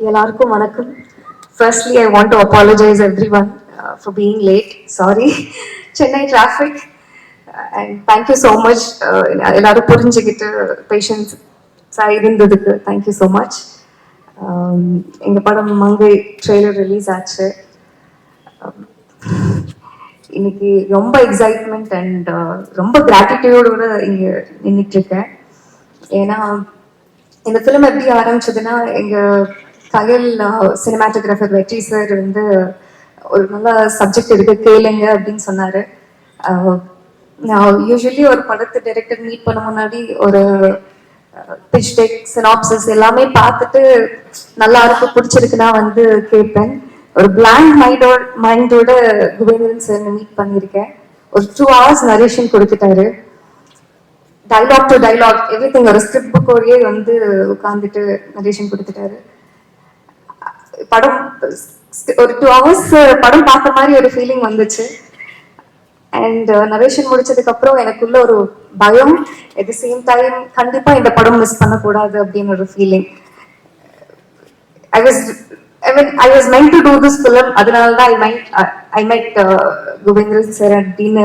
எல்லாருக்கும் வணக்கம். Firstly I want to apologize everyone for being late sorry Chennai traffic and thank you so much எல்லாரும் புரிஞ்சுக்கிட்டு பேஷன்ஸாக இருந்ததுக்கு thank you so much எங்கள் படம் மங்கை ட்ரெய்லர் ரிலீஸ் ஆச்சு. Um, இன்னைக்கு ரொம்ப எக்ஸைட்மெண்ட் அண்ட் uh, ரொம்ப கிராட்டிடியூடோட இங்கே நின்றுட்டு இருக்கேன். ஏன்னா இந்த ஃபிலிம் எப்படி ஆரம்பிச்சதுன்னா எங்கள் கயல் சினிமாட்டோகிராஃபர் வெற்றி சார் வந்து ஒரு நல்ல சப்ஜெக்ட் இருக்கு கேளுங்க அப்படின்னு சொன்னாரு. நான் யூஸ்வலி ஒரு படத்தை டைரக்டர் மீட் பண்ண முன்னாடி ஒரு பிச் டெக் சினாப்சஸ் எல்லாமே பார்த்துட்டு நல்லா இருக்கு பிடிச்சிருக்குன்னா வந்து கேட்பேன். ஒரு பிளாங்க் மைண்டோட மைண்டோட குபேந்திரன் சார் மீட் பண்ணியிருக்கேன் ஒரு டூ ஹவர்ஸ் நரேஷன் கொடுத்துட்டாரு. Dialogue to dialogue everything ஒரு ஸ்கிரிப்ட் புக்கோடையே வந்து உட்காந்துட்டு நரேஷன் கொடுத்துட்டாரு. படம் ஒரு டூ ஹவர்ஸ் படம் பார்த்த மாதிரி ஒரு ஃபீலிங் வந்துச்சு. அண்ட் நரேஷன் முடிச்சதுக்கு அப்புறம் எனக்குள்ள ஒரு பயம். அட் தி சேம் டைம் கண்டிப்பா இந்த படம் மிஸ் பண்ணக்கூடாது அப்படின்னு ஒரு feeling I was I mean I was meant to do this film அதனால தான் I mind I might Govindar sir அப்படின்னு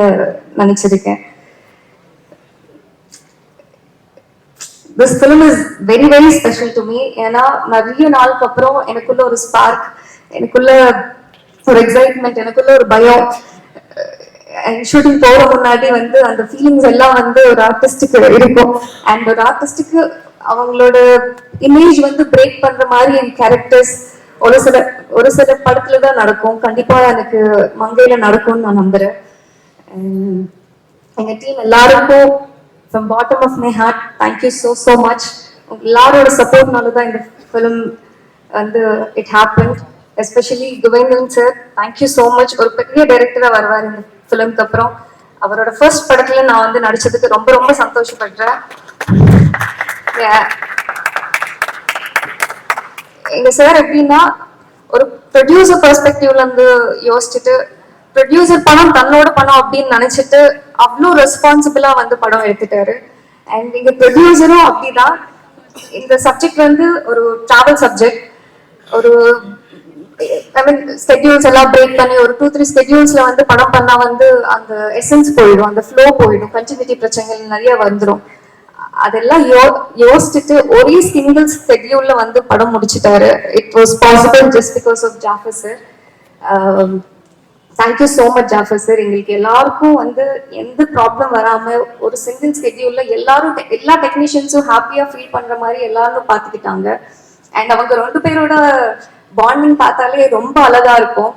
நினைச்சிருக்கேன். This film is very very special to me ஏன்னா நிறைய நாளுக்கு அப்புறம் எனக்குள்ள ஒரு ஸ்பார்க் எனக்குள்ள ஒரு எக்ஸைட்மெண்ட் எனக்குள்ள ஒரு பயம் ஷூட்டிங் போற முன்னாடி வந்து அந்த ஃபீலிங்ஸ் எல்லாம் வந்து ஒரு ஆர்டிஸ்டுக்கு இருக்கும். அண்ட் ஒரு ஆர்டிஸ்டுக்கு அவங்களோட இமேஜ் வந்து பிரேக் பண்ற மாதிரி என் கேரக்டர்ஸ் ஒரு சில ஒரு சில படத்துல தான் நடக்கும். கண்டிப்பா எனக்கு மங்கையில நடக்கும்னு நான் நம்புறேன். எங்க டீம் எல்லாருக்கும் from bottom of my heart thank you so so much எல்லாரோட சப்போர்ட்னால தான் இந்த ஃபிலிம் வந்து it happen especially Kuvendhan sir thank you so much ஒரு பெரிய டைரக்டராக வருவார் இந்த ஃபிலிம்க்கு அப்புறம். அவரோட ஃபர்ஸ்ட் படத்தில் நான் வந்து நடித்ததுக்கு ரொம்ப ரொம்ப சந்தோஷப்படுறேன். Yeah. எங்க சார் எப்படின்னா ஒரு ப்ரொடியூசர் பெர்ஸ்பெக்டிவ்ல இருந்து யோசிச்சுட்டு ப்ரொடியூசர் பணம் தன்னோட பணம் அப்படின்னு நினைச்சிட்டு அவ்வளோ ரெஸ்பான்சிபிளா வந்து படம் எடுத்துட்டாரு. அண்ட் இங்க ப்ரொடியூசரும் அப்படிதான். இந்த சப்ஜெக்ட் வந்து ஒரு டிராவல் சப்ஜெக்ட் ஒரு ஐ மீன் ஸ்கெட்யூல்ஸ் எல்லாம் பிரேக் பண்ணி ஒரு டூ த்ரீ ஸ்கெட்யூல்ஸ்ல வந்து படம் பண்ணா வந்து அந்த எசன்ஸ் போயிடும். அந்த ஃப்ளோ போயிடும். கண்டினியூட்டி பிரச்சனைகள் நிறைய வந்துடும் அதெல்லாம் யோ யோசிச்சுட்டு ஒரே சிங்கிள் ஸ்கெட்யூல்ல வந்து படம் முடிச்சிட்டாரு. It was possible just because of Jafar sir thank you so much Jafar sir எங்களுக்கு எல்லாருக்கும் வந்து எந்த ப்ராப்ளம் வராம ஒரு சிங்கிள் ஸ்கெட்யூல்ல எல்லாரும் எல்லா டெக்னீஷியன்ஸும் ஹாப்பியா ஃபீல் பண்ற மாதிரி எல்லாரும் பார்த்துக்கிட்டாங்க. அண்ட் அவங்க ரெண்டு பேரோட பாண்டிங் பார்த்தாலே ரொம்ப அழகா இருக்கும்.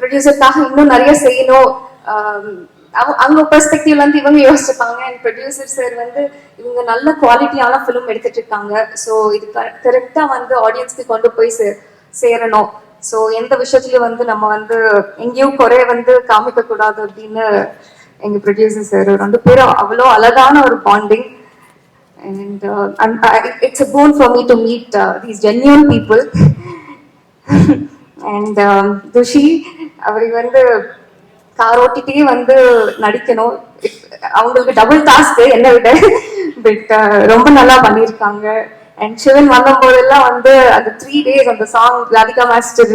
ப்ரொடியூசருக்காக இன்னும் நிறைய செய்யணும். அவங்க அவங்க பெர்ஸ்பெக்டிவ்ல இருந்து இவங்க யோசிச்சுப்பாங்க. அண்ட் ப்ரொடியூசர் சார் வந்து இவங்க நல்ல குவாலிட்டியான ஃபிலிம் எடுத்துட்டு இருக்காங்க. ஸோ இது கரெக்டா வந்து ஆடியன்ஸ்க்கு கொண்டு போய் சேரணும். ஸோ எந்த விஷயத்துலயும் வந்து நம்ம வந்து எங்கேயும் குறை வந்து காமிக்க கூடாது அப்படின்னு எங்க ப்ரொடியூசர் சார் ரெண்டு பேரும் அவ்வளோ அழகான ஒரு bonding and and it's a it's for me to meet these genuine people these Thushi um, அவருக்கு வந்து கார் ஓட்டிட்டே வந்து நடிக்கணும். அவங்களுக்கு டபுள் டாஸ்க் என்ன விட. பட் uh, ரொம்ப நல்லா பண்ணியிருக்காங்க. அண்ட் சிவன் வந்தபோதெல்லாம் வந்து அந்த த்ரீ டேஸ் அந்த சாங் ராதிகா மாஸ்டர்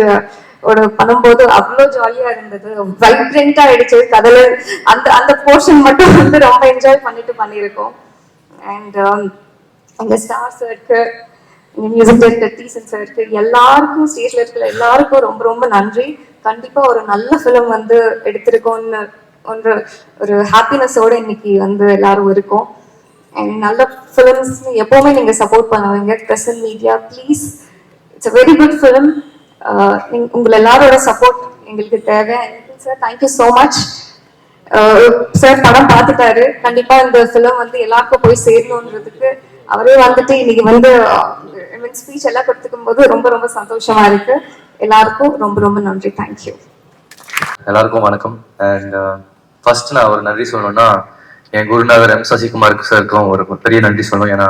ஒரு பண்ணும்போது அவ்வளோ ஜாலியா இருந்தது. வைப்ரண்டா ஆயிடுச்சு. கதல அந்த அந்த போர்ஷன் மட்டும் வந்து ரொம்ப என்ஜாய் பண்ணிட்டு பண்ணியிருக்கோம். அண்ட் எங்க ஸ்டார்ஸ் இருக்கு எங்க மியூசிக் டைரக்டர் டீசன் சருக்கு இருக்கு எல்லாருக்கும் ஸ்டேஜ்ல இருக்கிற எல்லாருக்கும் ரொம்ப ரொம்ப நன்றி. கண்டிப்பா ஒரு நல்ல ஃபிலிம் வந்து எடுத்திருக்கோம்னு ஒன்று ஒரு ஹாப்பினஸோட இன்னைக்கு வந்து எல்லாரும் இருக்கோம். அண்ட் நல்ல ஃபிலிம்ஸ் எப்பவுமே நீங்க சப்போர்ட் பண்ணுவீங்க. Present media please it's a very good film உங்களை எல்லாரோட சப்போர்ட் எங்களுக்கு தேவை. Sir thank you so much sir படம் பார்த்துட்டாரு. கண்டிப்பா இந்த ஃபிலிம் வந்து எல்லாருக்கும் போய் சேரணுன்றதுக்கு அவரே வந்துட்டு இன்னைக்கு வந்து uh, ஸ்பீச் எல்லாம் கொடுத்துக்கும் போது ரொம்ப ரொம்ப சந்தோஷமா இருக்கு. எல்லாருக்கும் ரொம்ப ரொம்ப நன்றி. தேங்க்யூ எல்லாருக்கும் வணக்கம். அண்ட் ஃபர்ஸ்ட் uh, நான் ஒரு நன்றி சொல்லணும்னா என் குருநாதர் எம் சசிகுமாருக்கு சாருக்கும் ஒரு பெரிய நன்றி சொல்லணும். ஏன்னா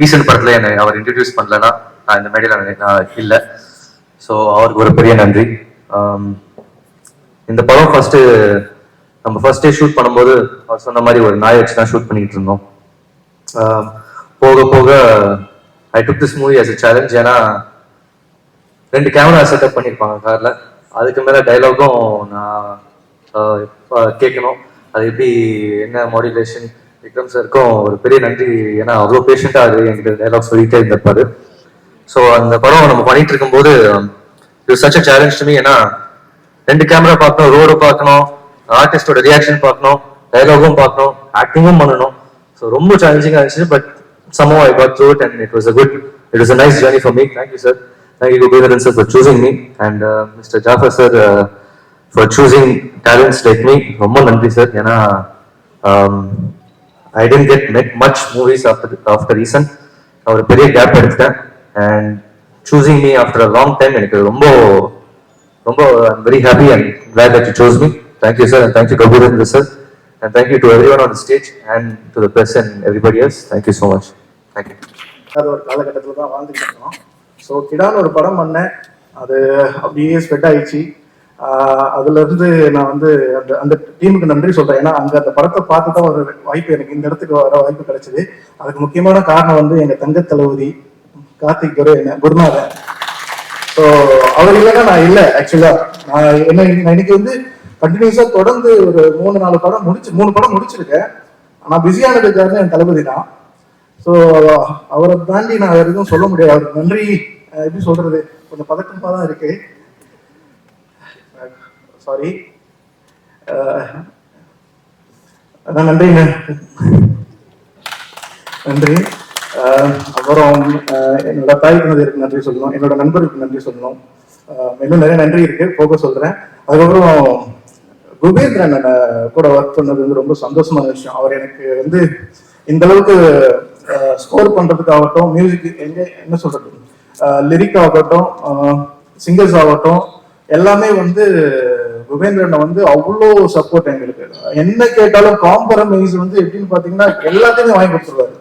ரீசெண்ட் படத்துல என்னை அவர் இன்ட்ரடியூஸ் பண்ணலன்னா நான் இந்த மேடையில் நான் இல்லை. ஸோ அவருக்கு ஒரு பெரிய நன்றி. இந்த படம் ஃபர்ஸ்ட் நம்ம ஃபர்ஸ்ட் டே ஷூட் பண்ணும்போது அவர் சொன்ன மாதிரி ஒரு நாய் வச்சு தான் ஷூட் பண்ணிட்டு இருந்தோம். போக போக I took this movie as a challenge ஏன்னா ரெண்டு கேமரா செட்டப் பண்ணியிருப்பாங்க காரில் அதுக்கு மேலே டைலாகும் நான் கேட்கணும். அது எப்படி என்ன மாடுலேஷன் விக்ரம் சாருக்கும் ஒரு பெரிய நன்றி. ஏன்னா அவ்வளோ பேஷண்ட்டாக அது எங்கிட்ட டைலாக் சொல்லிட்டே இருந்திருப்பாரு. ஸோ அந்த படம் நம்ம பண்ணிட்டு இருக்கும்போது இது such a challenge to me ஏன்னா ரெண்டு கேமரா பார்க்கணும் ரோடு பார்க்கணும் ஆர்டிஸ்டோட ரியாக்ஷன் பார்க்கணும் டைலாகும் பார்க்கணும் ஆக்டிங்கும் பண்ணணும். ஸோ ரொம்ப சேலஞ்சிங்காக இருந்துச்சு but somehow I got through it and it was a good it was a nice journey for me thank you sir thank you Thank you, Gopinaran sir, for choosing me. And uh, Mr. Talents like me ரொம்ப நன்றி sir ஏன்னா I didn't get met much movies after after reason அவர் பெரிய gap எடுத்துட்டேன் and choosing me after a long time எனக்கு ரொம்ப ரொம்ப very happy and glad that you choose me thank you sir and thank you Kabhurendra sir and thank you to everyone on stage and to the press and everybody else thank you so much thank you sir ஒரு காலகட்டத்தில் தான் வாழ்ந்துட்டு இருக்கோம் so கிடான்னு ஒரு படம் பண்ணேன் அது அப்படியே ஸ்ப்ரெட் ஆயிடுச்சு அதுல இருந்து நான் வந்து அந்த அந்த டீமுக்கு நன்றி சொல்றேன். ஏன்னா அங்க அந்த படத்தை பார்த்து தான் ஒரு வாய்ப்பு எனக்கு இந்த இடத்துக்கு வர வாய்ப்பு கிடைச்சது. அதுக்கு முக்கியமான காரணம் வந்து எங்க தங்க தளபதி கார்த்திக் குரு என்ன குருநாதன் ஸோ அவர் இல்லைன்னா நான் இல்லை ஆக்சுவலா நான் என்ன நான் இன்னைக்கு வந்து கண்டினியூஸா தொடர்ந்து ஒரு மூணு நாலு படம் முடிச்சு மூணு படம் முடிச்சிருக்கேன். ஆனா பிஸியானது காரணம் என் தளபதி தான். ஸோ அவரை தாண்டி நான் எதுவும் சொல்ல முடியாது. அவருக்கு நன்றி எப்படி சொல்றது? கொஞ்சம் பதட்டமா தான் இருக்கு. சாரி uh, அதான் நன்றிங்க நன்றி. அப்புறம் என்னோட தாய் தந்தையருக்கு நன்றி சொல்லணும். என்னோட நண்பருக்கு நன்றி சொல்லணும். இன்னும் நிறைய நன்றி இருக்கு போக சொல்றேன். அதுக்கப்புறம் குபேந்திரன் கூட ஒர்க் பண்ணது வந்து ரொம்ப சந்தோஷமான விஷயம். அவர் எனக்கு வந்து இந்த அளவுக்கு ஸ்கோர் பண்றதுக்காகட்டும் மியூசிக் எங்க என்ன சொல்றது? லிரிக் ஆகட்டும் சிங்கர்ஸ் ஆகட்டும் எல்லாமே வந்து குபேந்திரனை வந்து அவ்வளோ சப்போர்ட் எங்களுக்கு. என்ன கேட்டாலும் காம்பரமைஸ் வந்து எப்படின்னு பாத்தீங்கன்னா எல்லாத்தையுமே வாங்கி கொடுத்துருவாரு.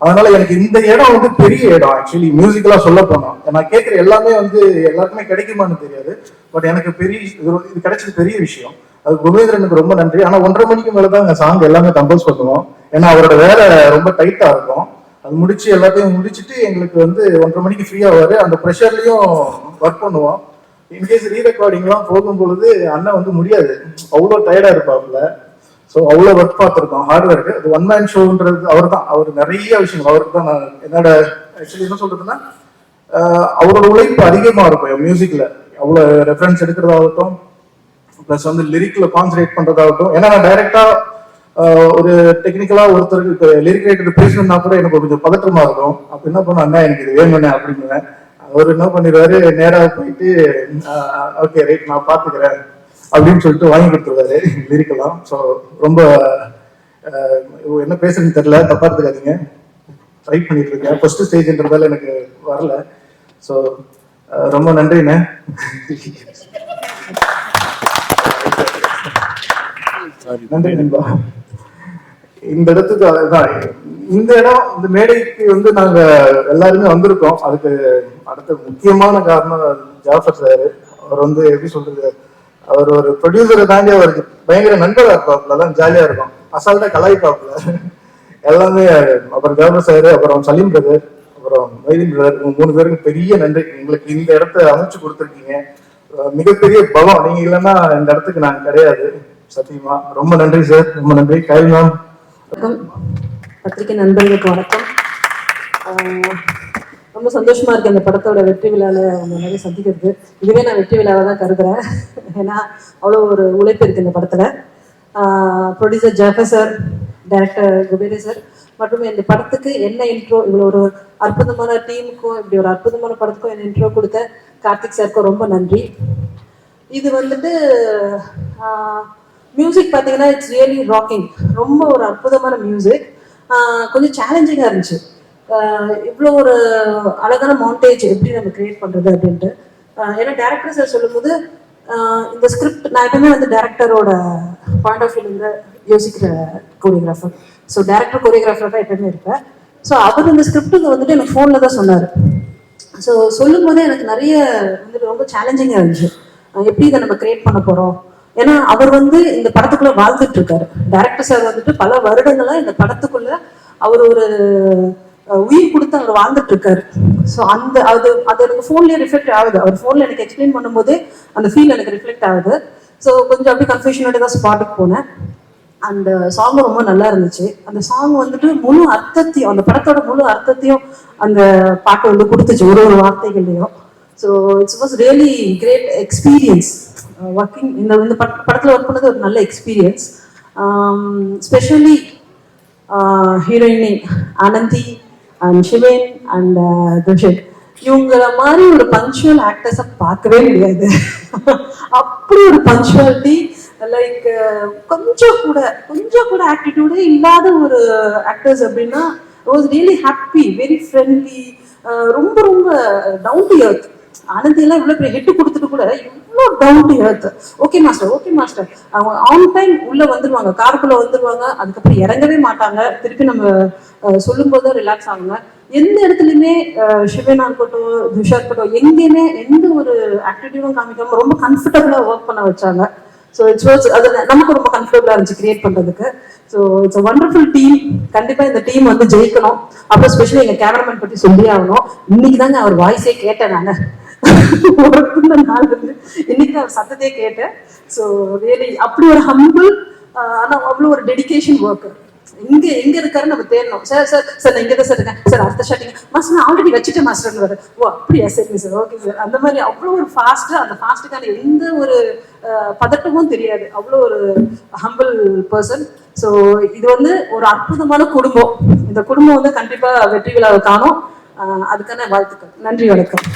அதனால எனக்கு இந்த இடம் வந்து பெரிய இடம் ஆக்சுவலி மியூசிக்கலா சொல்ல போனா. நான் கேட்குற எல்லாமே வந்து எல்லாருக்குமே கிடைக்குமான்னு தெரியாது. பட் எனக்கு பெரிய இது இது கிடைச்சது பெரிய விஷயம். அது குபேந்திரனுக்கு ரொம்ப நன்றி. ஆனா ஒன்றரை மணிக்கு மேல தான் அந்த சாங் எல்லாமே கம்போஸ் பண்ணுவோம். ஏன்னா அவரோட வேலை ரொம்ப டைட்டா இருக்கும். அது முடிச்சு எல்லாத்தையும் முடிச்சுட்டு எங்களுக்கு வந்து ஒன்றரை மணிக்கு ஃப்ரீ ஆவாரு. அந்த ப்ரெஷர்லயும் ஒர்க் பண்ணுவோம். இன்கேஸ் ரீ ரெக்கார்டிங்லாம் போகும் பொழுது அண்ணன் வந்து முடியாது. அவ்வளோ டயர்டா இருப்பாப்புல. ஸோ அவ்வளோ ஒர்க் பார்த்துருக்கோம். ஹார்ட் ஒர்க் அது ஒன் மேன் ஷோன்றது அவர் தான் அவர் நிறைய விஷயங்கள். அவருக்கு தான் நான் என்னோட ஆக்சுவலி என்ன சொல்றதுன்னா அவரோட உழைப்பு அதிகமாக இருக்கும் என் மியூசிக்ல அவ்வளோ ரெஃபரன்ஸ் எடுக்கிறதாகட்டும் ப்ளஸ் வந்து லிரிக்ல கான்சன்ட்ரேட் பண்ணுறதாகட்டும் ஏன்னா நான் டைரக்டா ஒரு டெக்னிக்கலாக ஒருத்தருக்கு லிரிக் ரைட்டர் பேசணும்னா கூட எனக்கு கொஞ்சம் பதற்றமாக இருக்கும். அப்போ என்ன பண்ண அண்ணா எனக்கு இது வேணும்னே அப்படிங்குவேன். அவர் என்ன பண்ணிடுவாரு நேரா போயிட்டு ஓகே ரைட் நான் பாத்துக்கிறேன் அப்படின்னு சொல்லிட்டு வாங்கி கொடுத்துருவாரு லிரிக்கலாம் ஸோ ரொம்ப என்ன பேசுறதுன்னு தெரியல தப்பா எடுத்துக்காதீங்க. ட்ரை பண்ணிட்டு இருக்கேன். ஃபர்ஸ்ட் ஸ்டேஜ்ன்றதால எனக்கு வரல. ஸோ ரொம்ப நன்றிண்ணே. நன்றி நண்பா. இந்த இடத்துக்கு அதுதான் இந்த இடம் இந்த மேடைக்கு வந்து நாங்க எல்லாருமே வந்திருக்கோம். அதுக்கு அடுத்த முக்கியமான காரணம் ஜாஃபர் சார். அவர் வந்து எப்படி சொல்றது அவர் ஒரு ப்ரொடியூசரை தாண்டி அவருக்கு பயங்கர நண்பராக இருப்பாப்புல தான் ஜாலியா இருக்கும். அசால்ட்டா கலாய்ப்பாப்புல. எல்லாமே அப்புறம் ஜாஃபர் சார் அப்புறம் சலீம் பிரதர் அப்புறம் மைதீன் பிரதர் மூணு பேருக்கு பெரிய நன்றி. எங்களுக்கு இந்த இடத்த அமைச்சு கொடுத்துருக்கீங்க. மிகப்பெரிய பலம். நீங்க இல்லைன்னா இந்த இடத்துக்கு நாங்க கிடையாது. சத்தியமா ரொம்ப நன்றி சார். ரொம்ப நன்றி. கைல் மேம். வணக்கம். பத்திரிகை நண்பர்களுக்கு வணக்கம். ரொம்ப சந்தோஷமா இருக்கு அந்த படத்தோட வெற்றி விழாவில் உங்க நிறைய சந்திக்கிறது. இதுவே நான் வெற்றி விழாவை தான் கருதுறேன். ஏன்னா அவ்வளோ ஒரு உழைப்பு இருக்கு இந்த படத்துல. Producer Jafar sir director Kubere sir மற்றும் இந்த படத்துக்கு என்ன இன்ட்ரோ இவ்வளோ ஒரு அற்புதமான டீமுக்கும் இப்படி ஒரு அற்புதமான படத்துக்கும் என்ன இன்ட்ரோ கொடுத்த கார்த்திக் சாருக்கும் ரொம்ப நன்றி. இது வந்துட்டு மியூசிக் பார்த்தீங்கன்னா இட்ஸ் ரியலி ராக்கிங் ரொம்ப ஒரு அற்புதமான மியூசிக் கொஞ்சம் சேலஞ்சிங்காக இருந்துச்சு. இவ்வளோ ஒரு அழகான மவுண்டேஜ் எப்படி நம்ம கிரியேட் பண்ணுறது அப்படின்ட்டு. ஏன்னா டேரக்டர் சார் சொல்லும்போது இந்த ஸ்கிரிப்ட் நான் எப்பவுமே வந்து டேரக்டரோட பாயிண்ட் ஆஃப் வியூலேருந்து யோசிக்கிற கோரியோகிராஃபர் ஸோ டேரக்டர் கோரியோகிராஃபர் தான் எப்பவுமே இருப்பேன். ஸோ அவர் இந்த ஸ்கிரிப்ட்டுக்கு வந்துட்டு எனக்கு ஃபோனில் தான் சொன்னார். ஸோ சொல்லும் போதே எனக்கு நிறைய வந்துட்டு ரொம்ப சேலஞ்சிங்காக இருந்துச்சு. எப்படி இதை நம்ம கிரியேட் பண்ண போகிறோம் ஏன்னா அவர் வந்து இந்த படத்துக்குள்ள வாழ்ந்துட்டு இருக்காரு டேரக்டர் சார் வந்துட்டு பல வருடங்களா இந்த படத்துக்குள்ள அவர் ஒரு உயிர் கொடுத்து அவர் வாழ்ந்துட்டு இருக்காரு ஸோ அந்த அது அது எனக்கு ஃபோன்லேயே ரிஃப்ளெக்ட் ஆகுது. அவர் ஃபோனில் எனக்கு எக்ஸ்பிளைன் பண்ணும்போது அந்த ஃபீல் எனக்கு ரிஃப்ளெக்ட் ஆகுது. ஸோ கொஞ்சம் அப்படியே கன்ஃபியூஷனோட தான் ஸ்பாட்டுக்கு போனேன். அந்த சாங் ரொம்ப நல்லா இருந்துச்சு. அந்த சாங் வந்துட்டு முழு அர்த்தத்தையும் அந்த படத்தோட முழு அர்த்தத்தையும் அந்த பாட்டு வந்து கொடுத்துச்சு. ஒரு ஒரு வார்த்தைகள்லையும். So it's was really great experience working இந்த இந்த பட படத்தில் ஒர்க் பண்ணது ஒரு நல்ல எக்ஸ்பீரியன்ஸ் ஸ்பெஷலி ஹீரோயினி அனந்தி அண்ட் சிவேன் அண்ட் துஷன் இவங்கள மாதிரி ஒரு பங்க்சுவல் ஆக்டர்ஸை பார்க்கவே முடியாது. அப்படி ஒரு பங்க்சுவாலிட்டி லைக் கொஞ்சம் கூட கொஞ்சம் கூட ஆட்டிடியூடே இல்லாத ஒரு ஆக்டர்ஸ் அப்படின்னா was really happy very friendly ரொம்ப ரொம்ப டவுன் டு எர்த் ஆனந்தி எல்லாம் பெரிய ஹெட் கொடுத்துட்டு கூட இவ்வளோ down to okay master okay master அவங்க ஆன் டைம் உள்ள வந்துருவாங்க. காருக்குள்ளே வந்துருவாங்க. அதுக்கப்புறம் இறங்கவே மாட்டாங்க. திருப்பி நம்ம சொல்லும்போது சொல்லும் போது ரிலாக்ஸ் ஆகுங்க. எந்த இடத்துலையுமே சிவனா இருக்கட்டும் துஷா இருக்கட்டும் எங்கேயுமே எந்த ஒரு ஆக்டிவிட்டியும் காமிக்காம ரொம்ப கம்ஃபர்டபுளா ஒர்க் பண்ண வச்சாங்க. ஸோ இட்ஸ் வாஸ் அது நமக்கு ரொம்ப கம்ஃபர்டபுளாக இருந்துச்சு கிரியேட் பண்றதுக்கு. ஸோ இட்ஸ் வண்டர்ஃபுல் டீம் கண்டிப்பா இந்த டீம் வந்து ஜெயிக்கணும். அப்புறம் ஸ்பெஷலி எங்கள் கேமராமேன் பற்றி சொல்லி ஆகணும். இன்னைக்கு தாங்க அவர் வாய்ஸே கேட்டேன் நான். ஒர்க் நாள் வந்து இன்னைக்கு தான் அவர் சத்தத்தையே கேட்டேன் ஸோ ரியலி அப்படி ஒரு ஹம்பிள் ஆனா அவ்வளோ ஒரு டெடிகேஷன் ஒர்க்கு எங்க எங்க இருக்காரு நம்ம தேடணும் சார் சார் சார் நான் இங்க தான் சார் இருக்கேன் சார் அடுத்த ஷாட்டிங் மாஸ்டர் நான் ஆல்ரெடி வச்சுட்டேன் மாஸ்டர் வர ஓ அப்படியா சரிங்க சார் ஓகே சார் அந்த மாதிரி அவ்வளோ ஒரு ஃபாஸ்ட் அந்த ஃபாஸ்ட்டுக்கான எந்த ஒரு அஹ், பதட்டமும் தெரியாது அவ்வளோ ஒரு ஹம்பிள் பர்சன் ஸோ இது வந்து ஒரு அற்புதமான குடும்பம் இந்த குடும்பம் வந்து கண்டிப்பா வெற்றி விழாவை காணும் அதுக்கான வாழ்த்துக்கள் நன்றி வணக்கம்